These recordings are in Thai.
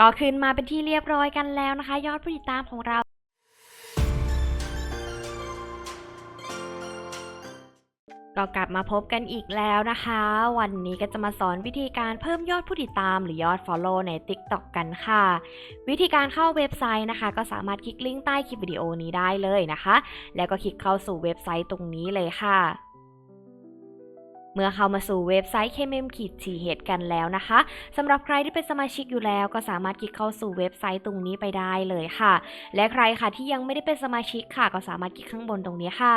ก็ขึ้นมาเป็นที่เรียบร้อยกันแล้วนะคะ ยอดผู้ติดตามของเราก็กลับมาพบกันอีกแล้วนะคะ วันนี้ก็จะมาสอนวิธีการเพิ่มยอดผู้ติดตามหรือยอด Follow ใน TikTok กันค่ะ วิธีการเข้าเว็บไซต์นะคะ ก็สามารถคลิกลิงก์ใต้คลิปวิดีโอนี้ได้เลยนะคะ แล้วก็คลิกเข้าสู่เว็บไซต์ตรงนี้เลยค่ะ เมื่อเข้ามาสู่เว็บไซต์ KMM ขีดทีเหตุกันแล้วนะคะสำหรับใครที่เป็นสมาชิกอยู่แล้ว ก็สามารถคลิกเข้าสู่เว็บไซต์ตรงนี้ไปได้เลยค่ะ และใครค่ะที่ยังไม่ได้เป็นสมาชิกค่ะ ก็สามารถคลิกข้างบนตรงนี้ค่ะ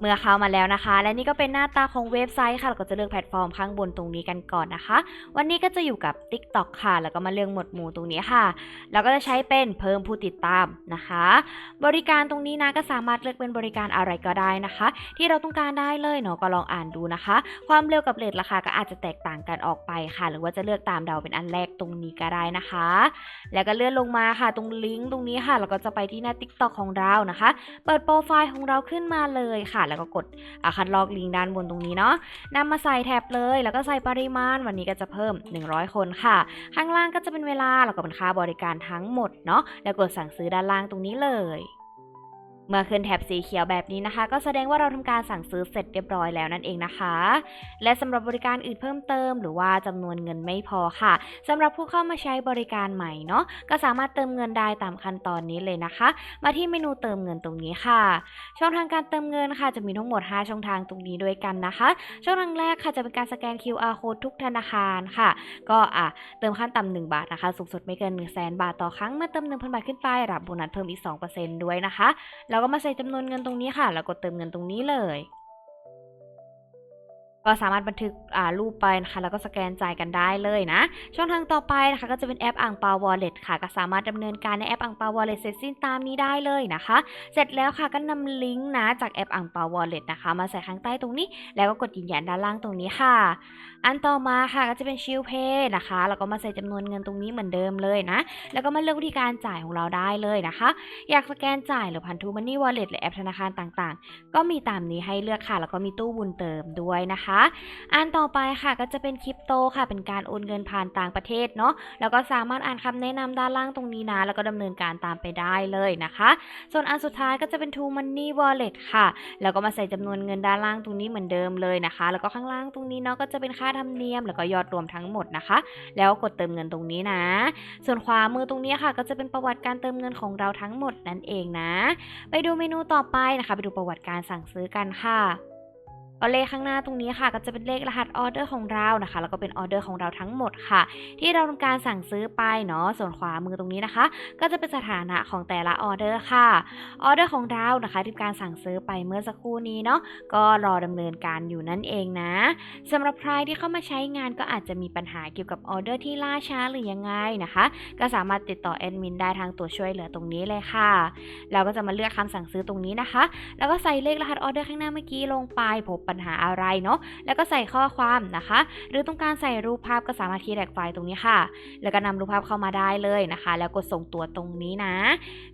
เมื่อเข้ามาแล้วนะคะ และนี่ก็เป็นหน้าตาของเว็บไซต์ค่ะ เราก็จะเลือกแพลตฟอร์มข้างบนตรงนี้กันก่อนนะคะ วันนี้ก็จะอยู่กับ TikTok ค่ะ แล้วก็มาเลือกหมวดหมู่ตรงนี้ค่ะแล้วก็จะใช้เป็นเพิ่มผู้ติดตามนะคะ บริการตรงนี้นะก็สามารถเลือกเป็นบริการอะไรก็ได้นะคะ ที่เราต้องการได้เลยเนาะก็ลองอ่านดูนะคะ ความเร็วกับเรทราคาก็อาจจะแตกต่างกันออกไปค่ะ หรือว่าจะเลือกตามเดาเป็นอันแรกตรงนี้ก็ได้นะคะ แล้วก็เลื่อนลงมาค่ะ ตรงลิงก์ตรงนี้ค่ะแล้วก็จะไปที่หน้า TikTok ของเรานะคะ เปิดโปรไฟล์ของเราขึ้นมาเลยค่ะแล้วก็กดคัดลอกลิงก์ด้านบนตรงนี้เนาะนำมาใส่แท็บเลย แล้วก็ใส่ปริมาณวันนี้ก็จะเพิ่ม 100 คนค่ะ ข้างล่างก็จะเป็นเวลาแล้วก็เป็นค่าบริการทั้งหมดเนาะแล้วกดสั่งซื้อด้านล่างตรงนี้เลย เมื่อขึ้นแถบสีเขียวแบบนี้นะคะ ก็แสดงว่าเราทำการสั่งซื้อเสร็จเรียบร้อยแล้วนั่นเองนะคะ และสำหรับบริการอื่นเพิ่มเติม หรือว่าจำนวนเงินไม่พอค่ะสำหรับผู้เข้ามาใช้บริการใหม่เนาะก็สามารถเติมเงินได้ตามขั้นตอนนี้เลยนะคะ มาที่เมนูเติมเงินตรงนี้ค่ะ ช่องทางการเติมเงินค่ะ จะมีทั้งหมด 5 ช่องทางตรงนี้ด้วยกันนะคะ ช่องทางแรกค่ะจะเป็นการสแกน QR code ทุกธนาคารค่ะ ก็อะเติมขั้นต่ำ1บาทนะคะ สูงสุดไม่เกิน1 0 0 0 0แบาทต่อครั้งเมื่อเติม1,000บาทขึ้นไปรับโบนัสเพิ่มอีก 2%ด้วยนะคะแล้วก็มาใส่จำนวนเงินตรงนี้ค่ะแล้วกดเติมเงินตรงนี้เลย ก็สามารถบันทึกรูปไปนะคะแล้วก็สแกนจ่ายกันได้เลยนะ ช่องทางต่อไปนะคะก็จะเป็นแอปอ่างเปาวอลเล็ตค่ะ ก็สามารถดำเนินการในแอปอ่างเปาวอลเล็ตเสร็จสิ้นตามนี้ได้เลยนะคะ เสร็จแล้วค่ะก็นำลิงก์นะจากแอปอ่างเปาวอลเล็ตนะคะ มาใส่ข้างใต้ตรงนี้ แล้วก็กดยืนยันด้านล่างตรงนี้ค่ะ อันต่อมาค่ะก็จะเป็นชิลเพย์นะคะแล้วก็มาใส่จำนวนเงินตรงนี้เหมือนเดิมเลยนะ แล้วก็มาเลือกวิธีการจ่ายของเราได้เลยนะคะ อยากสแกนจ่ายหรือผ่านทูมันนี่วอลเล็ตหรือแอปธนาคารต่างๆ ก็มีตามนี้ให้เลือกค่ะ แล้วก็มีตู้บุญเติมด้วยนะคะ อันต่อไปค่ะก็จะเป็นคริปโตค่ะ เป็นการโอนเงินผ่านต่างประเทศเนาะแล้วก็สามารถอ่านคำแนะนำด้านล่างตรงนี้นะแล้วก็ดำเนินการตามไปได้เลยนะคะ ส่วนอันสุดท้ายก็จะเป็น True Money Wallet ค่ะ แล้วก็มาใส่จำนวนเงินด้านล่างตรงนี้เหมือนเดิมเลยนะคะ แล้วก็ข้างล่างตรงนี้เนาะก็จะเป็นค่าธรรมเนียม แล้วก็ยอดรวมทั้งหมดนะคะ แล้วกดเติมเงินตรงนี้นะ ส่วนขวามือตรงนี้ค่ะ ก็จะเป็นประวัติการเติมเงินของเราทั้งหมดนั่นเองนะ ไปดูเมนูต่อไปนะคะ ไปดูประวัติการสั่งซื้อกันค่ะ ก็เลขข้างหน้าตรงนี้ค่ะ ก็จะเป็นเลขรหัสออเดอร์ของเรานะคะ แล้วก็เป็นออเดอร์ของเราทั้งหมดค่ะ ที่เราทำการสั่งซื้อไปเนาะส่วนขวามือตรงนี้นะคะ ก็จะเป็นสถานะของแต่ละออเดอร์ค่ะออเดอร์ของเรานะคะที่การสั่งซื้อไปเมื่อสักครู่นี้เนาะก็รอดำเนินการอยู่นั่นเองนะสำหรับใครที่เข้ามาใช้งานก็อาจจะมีปัญหาเกี่ยวกับออเดอร์ที่ล่าช้าหรือยังไงนะคะ ก็สามารถติดต่อแอดมินได้ทางตัวช่วยเหลือตรงนี้เลยค่ะเราก็จะมาเลือกคำสั่งซื้อตรงนี้นะคะ แล้วก็ใส่เลขรหัสออเดอร์ข้างหน้าเมื่อกี้ลงไปพบปัญหาอะไรเนาะแล้วก็ใส่ข้อความนะคะ หรือต้องการใส่รูปภาพก็สามารถที่แท็กไฟล์ตรงนี้ค่ะ แล้วก็นำรูปภาพเข้ามาได้เลยนะคะ แล้วกดส่งตัวตรงนี้นะ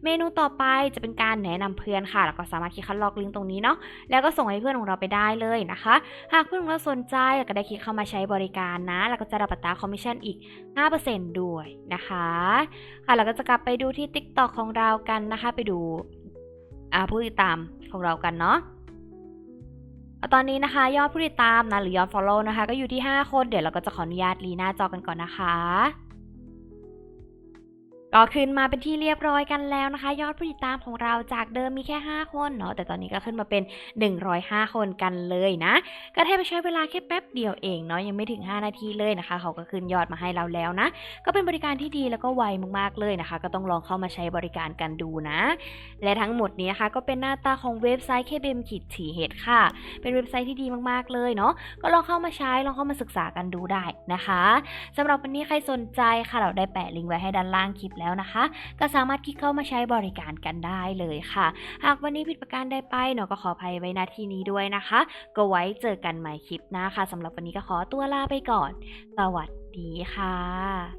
เมนูต่อไปจะเป็นการแนะนำเพื่อนค่ะ แล้วก็สามารถคลิกคัดลอกลิงก์ตรงนี้เนาะแล้วก็ส่งให้เพื่อนของเราไปได้เลยนะคะ หากเพื่อนของเราสนใจก็ได้คลิกเข้ามาใช้บริการนะ แล้วก็จะรับอัตาคอมมิชชั่นอีก 5%ด้วยนะคะค่ะเราก็จะกลับไปดูที่ TikTok ของเรากันนะคะ ไปดูอาผู้ติดตามของเรากันเนาะ ตอนนี้นะคะยอดผู้ติดตามนะหรือยอด follow นะคะ ก็อยู่ที่ 5 คนเดี๋ยวเราก็จะขออนุญาตรีหน้าจอกันก่อนนะคะ ก็ขึ้นมาเป็นที่เรียบร้อยกันแล้วนะคะ ยอดผู้ติดตามของเราจากเดิมมีแค่ 5 คนเนาะแต่ตอนนี้ก็ขึ้นมาเป็น 105 คนกันเลยนะ ก็แทบไปใช้เวลาแค่แป๊บเดียวเองเนาะยังไม่ถึง 5 นาทีเลยนะคะ เขาก็ขึ้นยอดมาให้เราแล้วนะ ก็เป็นบริการที่ดีแล้วก็ไวมากๆเลยนะคะ ก็ต้องลองเข้ามาใช้บริการกันดูนะ และทั้งหมดนี้นะคะก็เป็นหน้าตาของเว็บไซต์ KBM ขีดถีเหตุค่ะ เป็นเว็บไซต์ที่ดีมากๆเลยเนาะก็ลองเข้ามาใช้ลองเข้ามาศึกษากันดูได้นะคะสำหรับวันนี้ใครสนใจค่ะเราได้แปะลิงก์ไว้ให้ด้านล่างคลิปแล้วนะคะ ก็สามารถคลิกเข้ามาใช้บริการกันได้เลยค่ะ หากวันนี้ผิดประการใดไปหนูก็ขออภัยไว้ณที่นี้ด้วยนะคะ ก็ไว้เจอกันใหม่คลิปหน้าค่ะสำหรับวันนี้ก็ขอตัวลาไปก่อน สวัสดีค่ะ